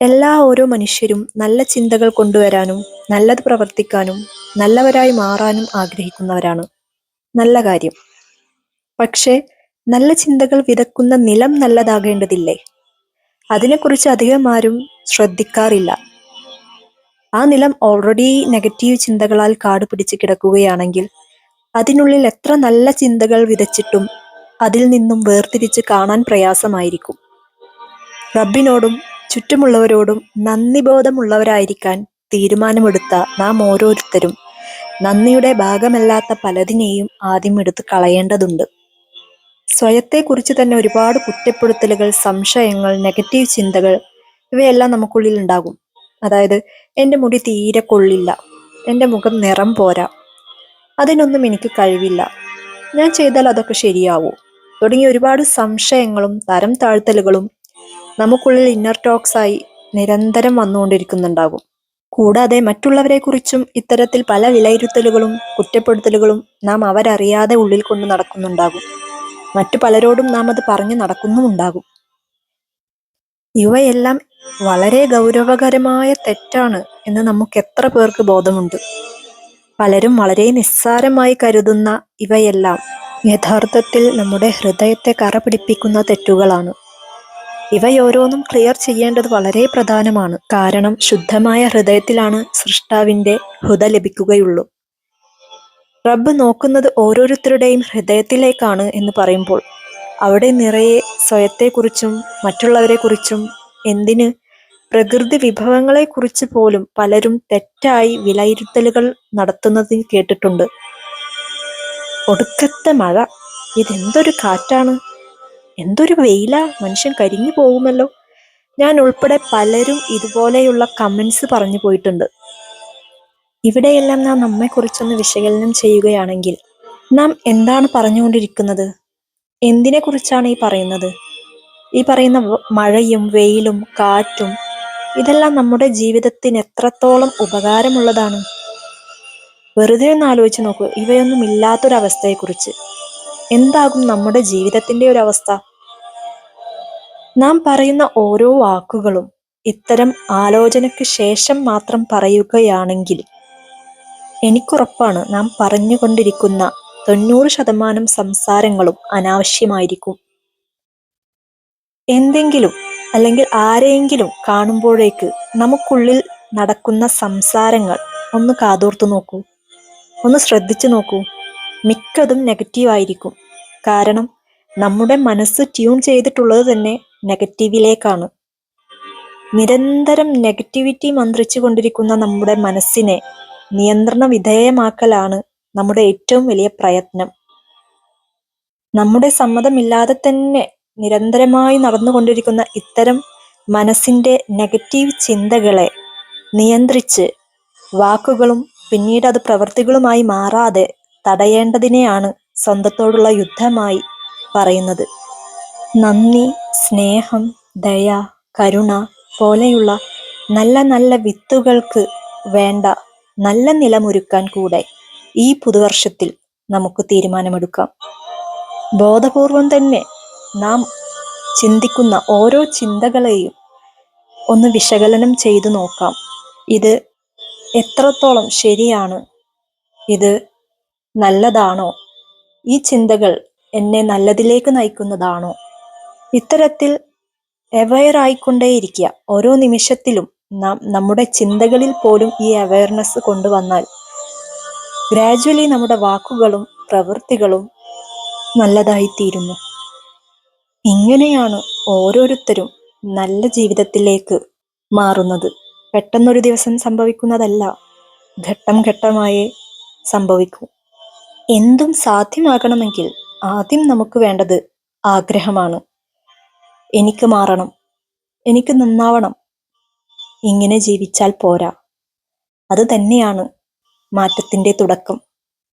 എല്ലാ ഓരോ മനുഷ്യരും നല്ല ചിന്തകൾ കൊണ്ടുവരാനും നല്ലത് പ്രവർത്തിക്കാനും നല്ലവരായി മാറാനും ആഗ്രഹിക്കുന്നവരാണ്. നല്ല കാര്യം. പക്ഷേ നല്ല ചിന്തകൾ വിതക്കുന്ന നിലം നല്ലതാകേണ്ടതില്ലേ? അതിനെക്കുറിച്ച് അധികം ആരും ശ്രദ്ധിക്കാറില്ല. ആ നിലം ഓൾറെഡി നെഗറ്റീവ് ചിന്തകളാൽ കാട് പിടിച്ച് കിടക്കുകയാണെങ്കിൽ അതിനുള്ളിൽ എത്ര നല്ല ചിന്തകൾ വിതച്ചിട്ടും അതിൽ നിന്നും വേർതിരിച്ച് കാണാൻ പ്രയാസമായിരിക്കും. റബ്ബിനോടും ചുറ്റുമുള്ളവരോടും നന്ദി ബോധമുള്ളവരായിരിക്കാൻ തീരുമാനമെടുത്ത നാം ഓരോരുത്തരും നന്ദിയുടെ ഭാഗമല്ലാത്ത പലതിനെയും ആദ്യം എടുത്ത് കളയേണ്ടതുണ്ട്. സ്വയത്തെക്കുറിച്ച് തന്നെ ഒരുപാട് കുറ്റപ്പെടുത്തലുകൾ സംശയങ്ങൾ നെഗറ്റീവ് ചിന്തകൾ ഇവയെല്ലാം നമുക്കുള്ളിൽ ഉണ്ടാകും. അതായത് എന്റെ മുടി തീരെ കൊള്ളില്ല. എന്റെ മുഖം നിറം പോരാ. അതിനൊന്നും എനിക്ക് കഴിവില്ല. ഞാൻ ചെയ്താൽ അതൊക്കെ ശരിയാവൂ. തുടങ്ങിയ ഒരുപാട് സംശയങ്ങളും തരം താഴ്ത്തലുകളും നമുക്കുള്ളിൽ ഇന്നർ ടോക്സായി നിരന്തരം വന്നുകൊണ്ടിരിക്കുന്നുണ്ടാകും. കൂടാതെ മറ്റുള്ളവരെ കുറിച്ചും ഇത്തരത്തിൽ പല വിലയിരുത്തലുകളും കുറ്റപ്പെടുത്തലുകളും നാം അവരറിയാതെ ഉള്ളിൽ കൊണ്ട് നടക്കുന്നുണ്ടാകും. മറ്റു പലരോടും നാം അത് പറഞ്ഞു നടക്കുന്നുമുണ്ടാകും ഇവയെല്ലാം വളരെ ഗൗരവകരമായ തെറ്റാണ് എന്ന് നമുക്ക് എത്ര പേർക്ക് ബോധമുണ്ട്. പലരും വളരെ നിസ്സാരമായി കരുതുന്ന ഇവയെല്ലാം യഥാർത്ഥത്തിൽ നമ്മുടെ ഹൃദയത്തെ കറ പിടിപ്പിക്കുന്ന തെറ്റുകളാണ്. ഇവയോരോന്നും ക്ലിയർ ചെയ്യേണ്ടത് വളരെ പ്രധാനമാണ്. കാരണം ശുദ്ധമായ ഹൃദയത്തിലാണ് സൃഷ്ടാവിന്റെ ഹൃദ ലഭിക്കുകയുള്ളൂ. റബ്ബ് നോക്കുന്നത് ഓരോരുത്തരുടെയും ഹൃദയത്തിലേക്കാണ് എന്ന് പറയുമ്പോൾ അവിടെ നിറയെ സ്വയത്തെക്കുറിച്ചും മറ്റുള്ളവരെക്കുറിച്ചും എന്തിന് പ്രകൃതി വിഭവങ്ങളെക്കുറിച്ച് പോലും പലരും തെറ്റായി വിലയിരുത്തലുകൾ നടത്തുന്നത് കേട്ടിട്ടുണ്ട്. ഒടുക്കത്തെ മഴ ഇതെന്തൊരു കാറ്റാണ്? എന്തൊരു വെയിലാ മനുഷ്യൻ കരിഞ്ഞു പോകുമല്ലോ. ഞാൻ ഉൾപ്പെടെ പലരും ഇതുപോലെയുള്ള കമൻസ് പറഞ്ഞു പോയിട്ടുണ്ട്. ഇവിടെയെല്ലാം നാം നമ്മെക്കുറിച്ചൊന്ന് വിശകലനം ചെയ്യുകയാണെങ്കിൽ നാം എന്താണ് പറഞ്ഞുകൊണ്ടിരിക്കുന്നത്? എന്തിനെ കുറിച്ചാണ് ഈ പറയുന്നത്? ഈ പറയുന്ന മഴയും വെയിലും കാറ്റും ഇതെല്ലാം നമ്മുടെ ജീവിതത്തിന് എത്രത്തോളം ഉപകാരമുള്ളതാണ്? വെറുതെ ഒന്ന് ആലോചിച്ച് നോക്കൂ ഇവയൊന്നും ഇല്ലാത്തൊരവസ്ഥയെക്കുറിച്ച്. എന്താകും നമ്മുടെ ജീവിതത്തിന്റെ ഒരു അവസ്ഥ? നാം പറയുന്ന ഓരോ വാക്കുകളും ഇത്തരം ആലോചനയ്ക്ക് ശേഷം മാത്രം പറയുകയാണെങ്കിൽ എനിക്കുറപ്പാണ് നാം പറഞ്ഞുകൊണ്ടിരിക്കുന്ന തൊണ്ണൂറ് ശതമാനം സംസാരങ്ങളും അനാവശ്യമായിരിക്കും. എന്തെങ്കിലും അല്ലെങ്കിൽ ആരെയെങ്കിലും കാണുമ്പോഴേക്ക് നമുക്കുള്ളിൽ നടക്കുന്ന സംസാരങ്ങൾ ഒന്ന് കാതോർത്തു നോക്കൂ. ഒന്ന് ശ്രദ്ധിച്ചു നോക്കൂ. മിക്കതും നെഗറ്റീവായിരിക്കും കാരണം നമ്മുടെ മനസ്സ് ട്യൂൺ ചെയ്തിട്ടുള്ളത് തന്നെ നെഗറ്റീവിലേക്കാണ് നിരന്തരം നെഗറ്റിവിറ്റി മന്ത്രിച്ചു കൊണ്ടിരിക്കുന്ന നമ്മുടെ മനസ്സിനെ നിയന്ത്രണ വിധേയമാക്കലാണ് നമ്മുടെ ഏറ്റവും വലിയ പ്രയത്നം. നമ്മുടെ സമ്മതമില്ലാതെ തന്നെ നിരന്തരമായി നടന്നുകൊണ്ടിരിക്കുന്ന ഇത്തരം മനസ്സിന്റെ നെഗറ്റീവ് ചിന്തകളെ നിയന്ത്രിച്ച് വാക്കുകളും പിന്നീട് അത് പ്രവൃത്തികളുമായി മാറാതെ തടയേണ്ടതിനെയാണ് സ്വന്തത്തോടുള്ള യുദ്ധമായി പറയുന്നത്. നന്ദി സ്നേഹം ദയ കരുണ പോലെയുള്ള നല്ല നല്ല വിത്തുകൾക്ക് വേണ്ട നല്ല നിലമൊരുക്കാൻ കൂടെ ഈ പുതുവർഷത്തിൽ നമുക്ക് തീരുമാനമെടുക്കാം. ബോധപൂർവം തന്നെ നാം ചിന്തിക്കുന്ന ഓരോ ചിന്തകളെയും ഒന്ന് വിശകലനം ചെയ്തു നോക്കാം. ഇത് എത്രത്തോളം ശരിയാണ്? ഇത് നല്ലതാണോ? ഈ ചിന്തകൾ എന്നെ നല്ലതിലേക്ക് നയിക്കുന്നതാണോ? ഇത്തരത്തിൽ അവെയർ ആയിക്കൊണ്ടേയിരിക്കുക. ഓരോ നിമിഷത്തിലും നാം നമ്മുടെ ചിന്തകളിൽ പോലും ഈ അവയർനെസ് കൊണ്ടുവന്നാൽ ഗ്രാജുവലി നമ്മുടെ വാക്കുകളും പ്രവൃത്തികളും നല്ലതായിത്തീരുന്നു. ഇങ്ങനെയാണ് ഓരോരുത്തരും നല്ല ജീവിതത്തിലേക്ക് മാറുന്നത്. പെട്ടെന്നൊരു ദിവസം സംഭവിക്കുന്നതല്ല ഘട്ടം ഘട്ടമായേ സംഭവിക്കൂ. എന്തും സാധ്യമാകണമെങ്കിൽ ആദ്യം നമുക്ക് വേണ്ടത് ആഗ്രഹമാണ്. എനിക്ക് മാറണം. എനിക്ക് നന്നാവണം. ഇങ്ങനെ ജീവിച്ചാൽ പോരാ. അത് തന്നെയാണ് മാറ്റത്തിന്റെ തുടക്കം.